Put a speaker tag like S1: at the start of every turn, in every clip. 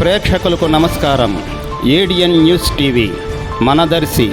S1: ప్రేక్షకులకు నమస్కారం. ADN news TV Manadarshi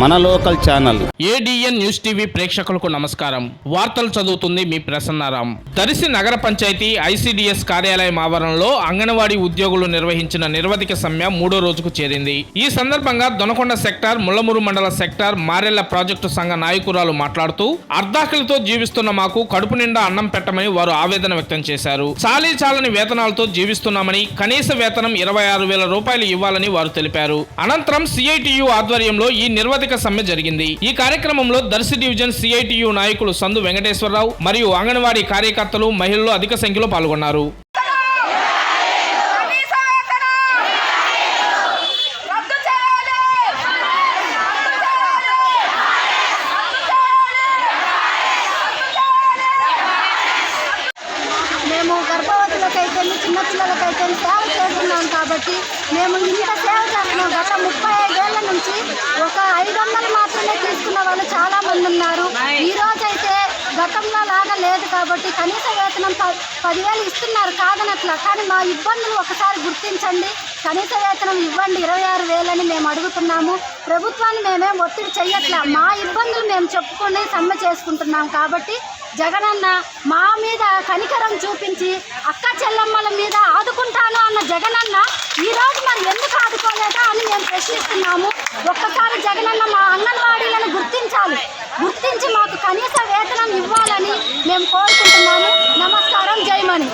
S1: మన local channel.
S2: ADN news TV ప్రేక్షకులకు నమస్కారం. వార్తలు చదువుతుంది మీ ప్రసన్నారాం. దరిసి నగర పంచాయతీ ఐసిడిఎస్ కార్యాలయం ఆవరణలో అంగన్వాడీ ఉద్యోగులు నిర్వహించిన నిర్వధిక సమ్మె మూడో రోజుకు చేరింది. ఈ సందర్భంగా దొనకొండ సెక్టార్ ముల్లమూరు మండల సెక్టార్ మారెళ్ళ ప్రాజెక్టు సంఘ నాయకురాలు మాట్లాడుతూ అర్ధాకలితో జీవిస్తున్న మాకు కడుపు నిండా అన్నం పెట్టమని వారు ఆవేదన వ్యక్తం చేశారు. చాలీ చాలని వేతనాలతో జీవిస్తున్నామని కనీస వేతనం ఇరవై ఆరు వేల రూపాయలు ఇవ్వాలని వారు తెలిపారు. అనంతరం సిఐటియు ఆధ్వర్యంలో ఈ నిర్వధిక సాంకేతిక సమ్మె జరిగింది. ఈ కార్యక్రమంలో దర్శి డివిజన్ సిఐటియు నాయకులు సందు వెంకటేశ్వరరావు మరియు అంగన్వాడీ కార్యకర్తలు మహిళలు అధిక సంఖ్యలో పాల్గొన్నారు.
S3: కనీస సేవ చేస్తున్నాం కాబట్టి మేము ఇంత సేవ చేస్తున్నాం. గత ముప్పై ఐదేళ్ళ నుంచి ఒక గతంలో లాగా లేదు కాబట్టి కనీస వేతనం పదివేలు ఇస్తున్నారు కాదనట్లా. కానీ మా ఇబ్బందులు ఒకసారి గుర్తించండి. కనీస వేతనం ఇవ్వండి ఇరవై ఆరు వేలని మేము అడుగుతున్నాము. ప్రభుత్వాన్ని మేమేం ఒత్తిడి చేయట్లా మా ఇబ్బందులు మేము చెప్పుకొని సమ్మె చేసుకుంటున్నాం కాబట్టి జగనన్న మా మీద కనికరం చూపించి అక్క చెల్లమ్మల మీద ఆదుకుంటాను అన్న జగనన్న ఈరోజు మరి ఎందుకు ఆదుకోలేదా అని మేము ప్రశ్నిస్తున్నాము. ఒక్కసారి జగనన్న మా అంగన్వాడీలను గుర్తించాలి. గుర్తించి మాకు కనీస కోరుకుంటున్నాము నమస్కారం. జయమణి